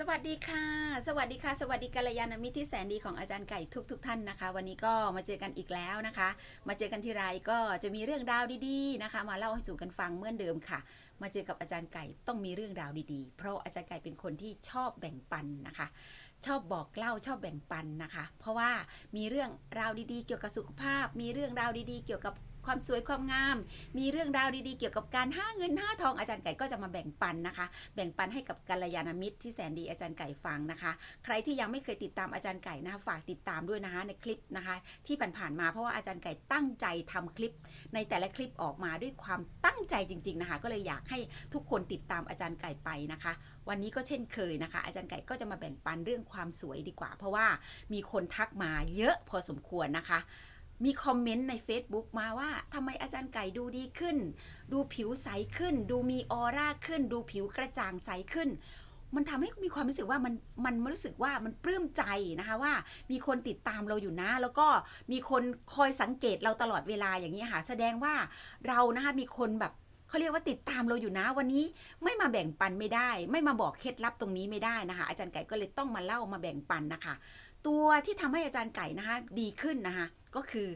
สวัสดีค่ะ สวัสดีค่ะ สวัสดีกัลยาณมิตรที่แสนดีของอาจารย์ไก่ทุกทุกๆท่านนะคะ วันนี้ก็มาเจอกันอีกแล้วนะคะ มาเจอกันทีไรก็จะมีเรื่องราวดีๆนะคะ มาเล่าให้สู่กันฟังเหมือนเดิมค่ะ มาเจอกับอาจารย์ไก่ต้องมีเรื่องราวดีๆ เพราะอาจารย์ไก่เป็นคนที่ชอบแบ่งปันนะคะ ชอบบอกเล่าชอบแบ่งปันนะคะ เพราะว่ามีเรื่องราวดีๆ เกี่ยวกับสุขภาพ มีเรื่องราวดีๆ เกี่ยวกับ ความสวยความงาม มีเรื่องราวดีๆ เกี่ยวกับการห้าเงินห้าทองอาจารย์ไก่ก็จะมาแบ่งปันนะคะ แบ่งปันให้กับกัลยาณมิตรที่แสนดีอาจารย์ไก่ฟังนะคะ ใครที่ยังไม่เคยติดตามอาจารย์ไก่นะคะฝากติดตามด้วยนะคะในคลิปนะคะ ที่ผ่านๆมาเพราะว่าอาจารย์ไก่ตั้งใจทำคลิป ในแต่ละคลิปออกมาด้วยความตั้งใจจริง ๆนะคะ ก็เลยอยากให้ทุกคนติดตามอาจารย์ไก่ไปนะคะวันนี้ก็เช่นเคยนะคะ อาจารย์ไก่ก็จะมาแบ่งปันเรื่องความสวยดีกว่า เพราะว่ามีคนทักมาเยอะพอสมควรนะคะ มีคอมเมนต์ใน Facebook มาว่าทำไมอาจารย์ไก่ดูดีขึ้น ดูผิวใสขึ้น ดูมีออร่าขึ้น ดูผิวกระจ่างใสขึ้น มันทำให้มีความรู้สึกว่ามันมันรู้สึกว่ามันปลื้มใจนะคะว่ามีคนติดตามเราอยู่นะ แล้วก็มีคนคอยสังเกตเราตลอดเวลาอย่างนี้ค่ะแสดงว่าเรานะคะมีคนแบบเขาเรียกว่าติดตามเราอยู่นะวันนี้ไม่มาแบ่งปันไม่ได้ ไม่มาบอกเคล็ดลับตรงนี้ไม่ได้นะคะ อาจารย์ไก่ก็เลยต้องมาเล่ามาแบ่งปันนะคะ ตัวที่ทำให้อาจารย์ไก่นะคะดีขึ้นนะคะก็คือ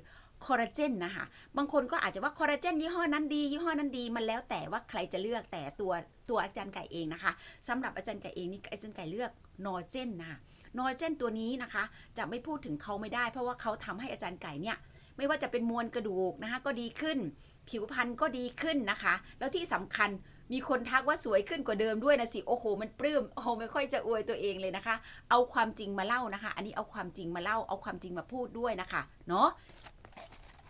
คอลลาเจนนะคะบางคนก็อาจจะว่าคอลลาเจนยี่ห้อนั้นดียี่ห้อนั้นดีมันแล้วแต่ว่าใครจะเลือกแต่ตัวตัวอาจารย์ไก่เองนะคะสำหรับอาจารย์ไก่เองนี่อาจารย์ไก่เลือกนอร์เจนนะคะนอร์เจนตัวนี้นะคะ จะไม่พูดถึงเขาไม่ได้ เพราะว่าเขาทำให้อาจารย์ไก่เนี่ยไม่ว่าจะเป็นมวลกระดูกนะคะก็ดีขึ้น ผิวพรรณก็ดีขึ้นนะคะ แล้วที่สำคัญ มีคนทักว่าสวยขึ้นกว่าเดิมด้วยนะสิ โอ้โห มันปลื้ม โอ้โห ไม่ค่อยจะอวยตัวเองเลยนะคะ เอาความจริงมาเล่านะคะ อันนี้เอาความจริงมาเล่า เอาความจริงมาพูดด้วยนะคะ เนาะ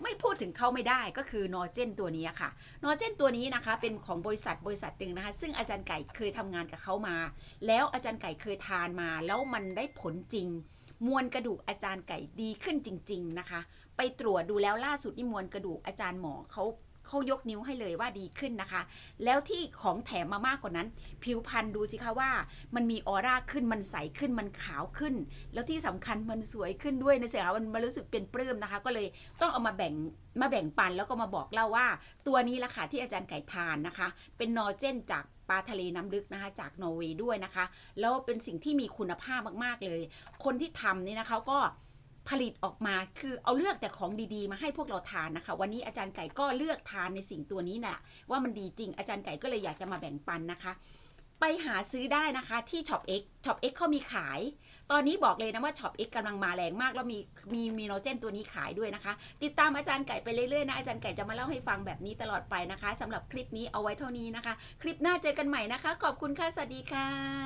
ไม่พูดถึงเขาไม่ได้ก็คือนอเจนตัวนี้ค่ะ นอเจนตัวนี้นะคะเป็นของบริษัทบริษัทหนึ่งนะคะ ซึ่งอาจารย์ไก่เคยทำงานกับเขามา แล้วอาจารย์ไก่เคยทานมา แล้วมันได้ผลจริง มวลกระดูกอาจารย์ไก่ดีขึ้นจริง ๆนะคะ ไปตรวจดูแล้วล่าสุดนี่มวลกระดูกอาจารย์หมอเขา เขายกนิ้วให้เลยว่าดีขึ้นนะคะ แล้วที่ของแถมมามากกว่านั้น ผิวพรรณดูสิคะว่า มันมีออร่าขึ้นมันใสขึ้นมันขาวขึ้น แล้วที่สำคัญมันสวยขึ้นด้วยนะเสียมันมันรู้สึกเป็นปลื้มนะคะ ก็เลยต้องเอามาแบ่งมาแบ่งปันแล้วก็มาบอกเล่าว่า ตัวนี้ละค่ะที่อาจารย์ไก่ทานนะคะ เป็นนอเจนจากปลาทะเลน้ำลึกนะคะจากนอร์เวย์ด้วยนะคะ แล้วเป็นสิ่งที่มีคุณภาพมากๆเลย คนที่ทำนี่นะคะก็ ผลิตออกมาคือเอาเลือกแต่ของดีๆ มาให้พวกเราทานนะคะ วันนี้อาจารย์ไก่ก็เลือกทานในสิ่งตัวนี้น่ะว่ามันดีจริงอาจารย์ไก่ก็เลยอยากจะมาแบ่งปันนะคะ ไปหาซื้อได้นะคะที่ช็อป X ช็อป X เขามีขาย ตอนนี้บอกเลยนะว่าช็อป X กำลังมาแรงมาก แล้วมีมีมีโนเจนตัวนี้ขายด้วยนะคะ ติดตามอาจารย์ไก่ไปเรื่อยๆนะอาจารย์ไก่จะมาเล่าให้ฟังแบบนี้ตลอดไปนะคะสำหรับคลิปนี้เอาไว้เท่านี้นะคะ คลิปหน้าเจอกันใหม่นะคะ ขอบคุณค่ะสวัสดีค่ะ